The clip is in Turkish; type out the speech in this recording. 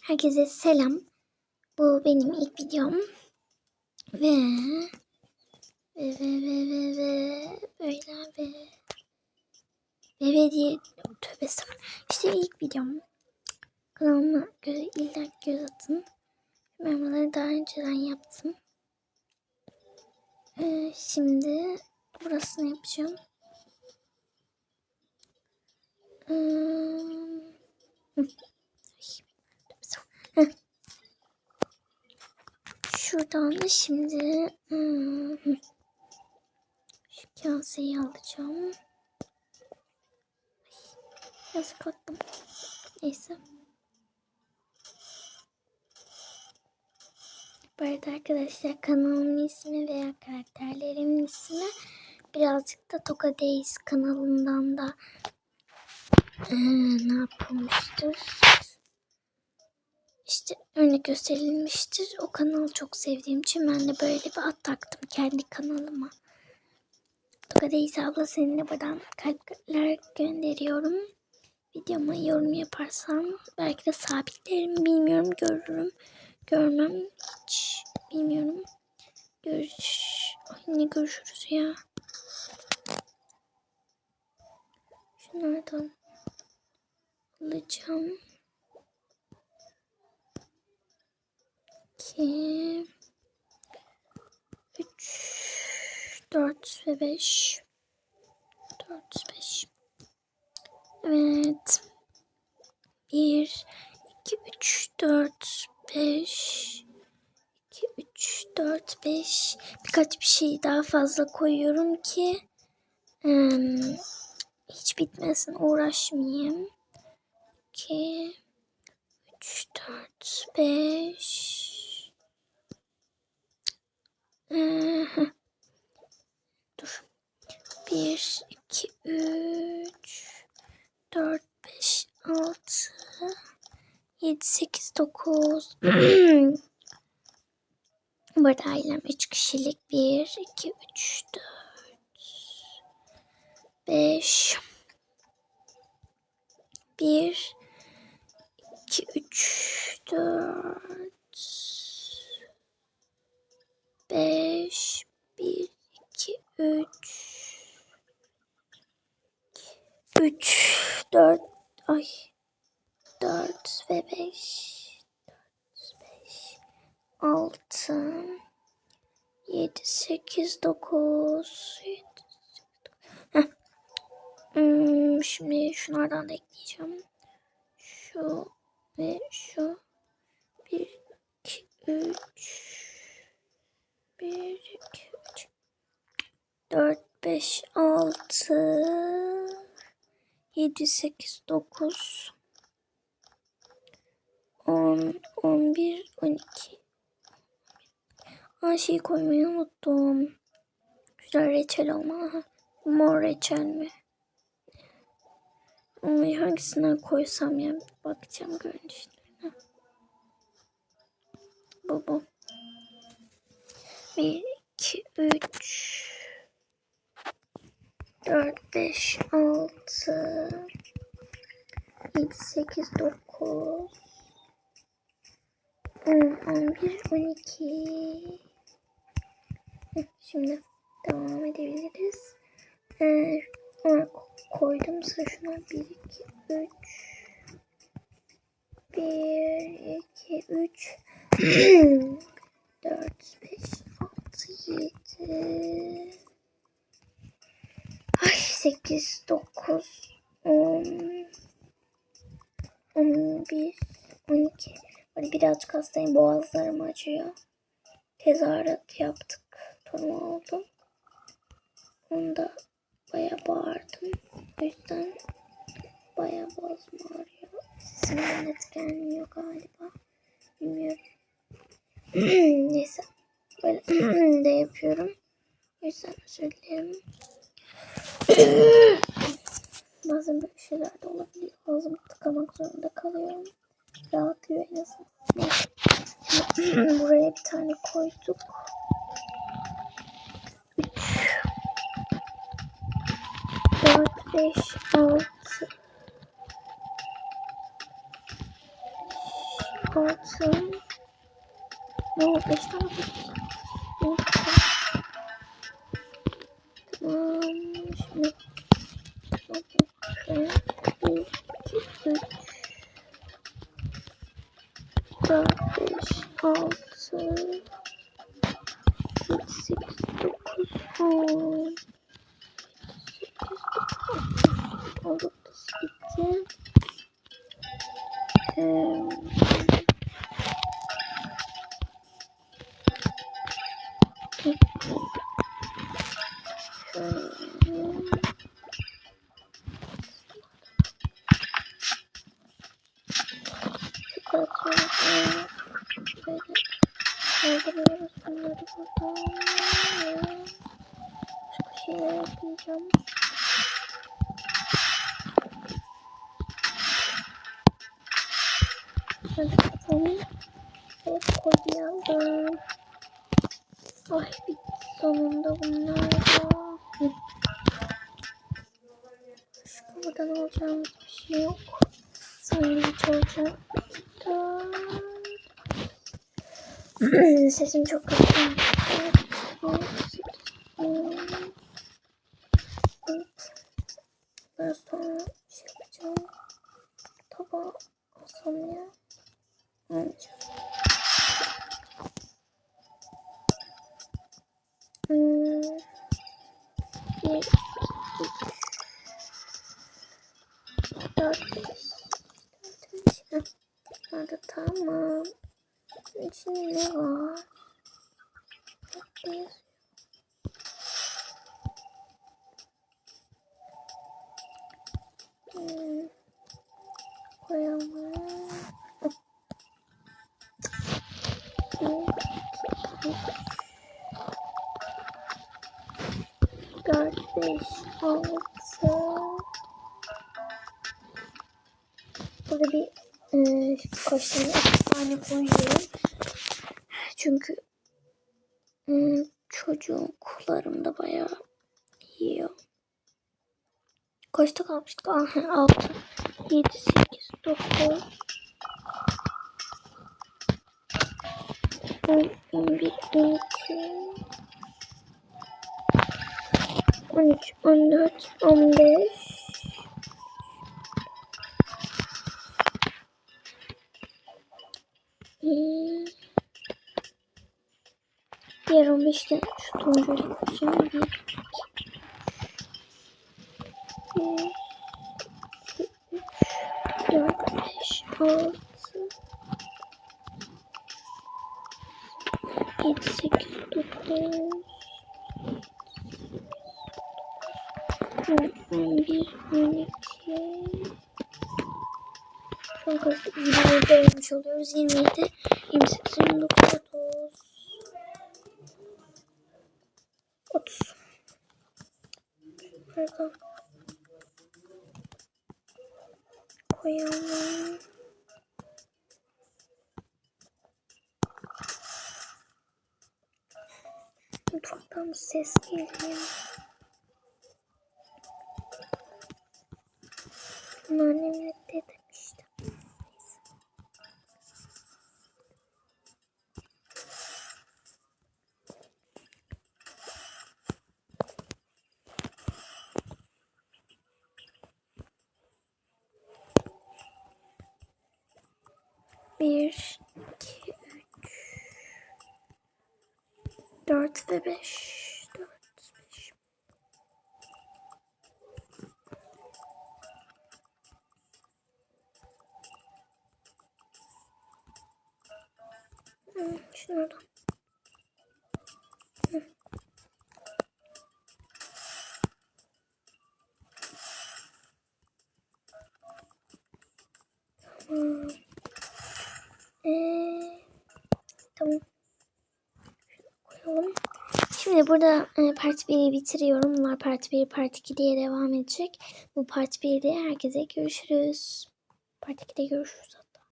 Herkese selam. Bu benim ilk videom. Ve ve ve ve ve ve böyle ve ve ve diye tövbe estağfurullah. İşte ilk videom. Kanalıma göre illa göz atın. Ben bunları daha önceden yaptım. Ee, şimdi burasını yapacağım. Ee, Şuradan da şimdi hmm, şu kaseyi alacağım. Yazık attım. Neyse. Bu arada arkadaşlar kanalımın ismi veya karakterlerimin ismi birazcık da Toka Days kanalından da ee, ne yapılmıştır? İşte örnek gösterilmiştir. O kanalı çok sevdiğim için ben de böyle bir ad taktım kendi kanalıma. Toka Days abla seninle buradan kalpler gönderiyorum. Videoma yorum yaparsan belki de sabitlerim bilmiyorum görürüm. Görmem hiç bilmiyorum. Görüş. Ay ne görüşürüz ya. Şunlardan alacağım. 2 3 4 ve 5 4 5 Evet. 1 2 3 4 5 2 3 4 5 birkaç bir şey daha fazla koyuyorum ki em, hiç bitmesin uğraşmayayım. 2 3 4 5 Ee, Dur. 1 2 3 4 5 6 7 8 9 Burada ailem 3 kişilik. 1 2 3 4 5 1 2 3 4 5 1 2 3 3 4 ay. 4 ve 5 5 6 7 8 9 7 Heh. Hmm, şimdi şunlardan da ekleyeceğim. Şu ve şu. 1 2 3 1 2 3 4 5 6 7 8 9 10 11 12 Aa şey koymayı unuttum. Güzel reçel olmalı. Mor reçel mi? Ay hangisinden koysam ya bakacağım görünüşlerine. Bu bu. 1 2 3 4 5 6 7 8 9 10 11 12 Hı, Şimdi devam edebiliriz. Ee, ona koydum. Sıra şuna. 1 2 3 1 2 3 4 5 6 7 Ay 8 9 10 11 12 Hadi birazcık hastayım boğazlarım acıyor. Tezahürat yaptık. Torma oldum. Onda baya bağırdım. O yüzden baya boğazım ağrıyor. Sesim net gelmiyor galiba. Bilmiyorum. Neyse. Böyle de yapıyorum. O yüzden özür dilerim. Bazen böyle şeyler de olabiliyor. Ağzımı tıkamak zorunda kalıyorum. Rahatlıyor en azından. Buraya bir tane koyduk. 3 4 5 altı. Yedi, sekiz, dokuz, on. Oldu bitti. Ee, kaldırıyoruz bunları buradan. Başka şeyler yapacağım. Hadi bakalım. Evet koyalım. Ay bitti sonunda bunlar da. Başka buradan alacağımız bir şey yok. Sandviç olacak. Sesim çok kötü. Ben sonra şey yapacağım. Tabağa alsam ya. Evet. Hmm. Bir, iki. Dört. Hadi tamam. Bunun ne var? Hmm. Koyalım. Dört, beş, altı. Burada bir e, iki tane koyuyorum. Çünkü e, çocuğun kullarımda bayağı yiyor. Kaçta kalmıştık? Aha, altı, yedi, sekiz, dokuz. 10, 11, 12, 13, 14, 15, 15'te şu. 1, 2, 3, 4, 5, 6, 7, 8, 9, 10, 11, 12, Şu an karıştık. 27 olmuş oluyoruz. 27, 28, 29, 30. 30. Pardon. Koyalım. Mutfaktan ses geliyor. Bunu Bir, iki, üç, dört ve beş. Dört, beş. Hı, Şunu oradan. Hı. Tamam. Ee, tamam. Şunu koyalım. Şimdi burada e, part 1'i bitiriyorum. Bunlar part 1, part 2 diye devam edecek. Bu part 1'de herkese görüşürüz. Part 2'de görüşürüz.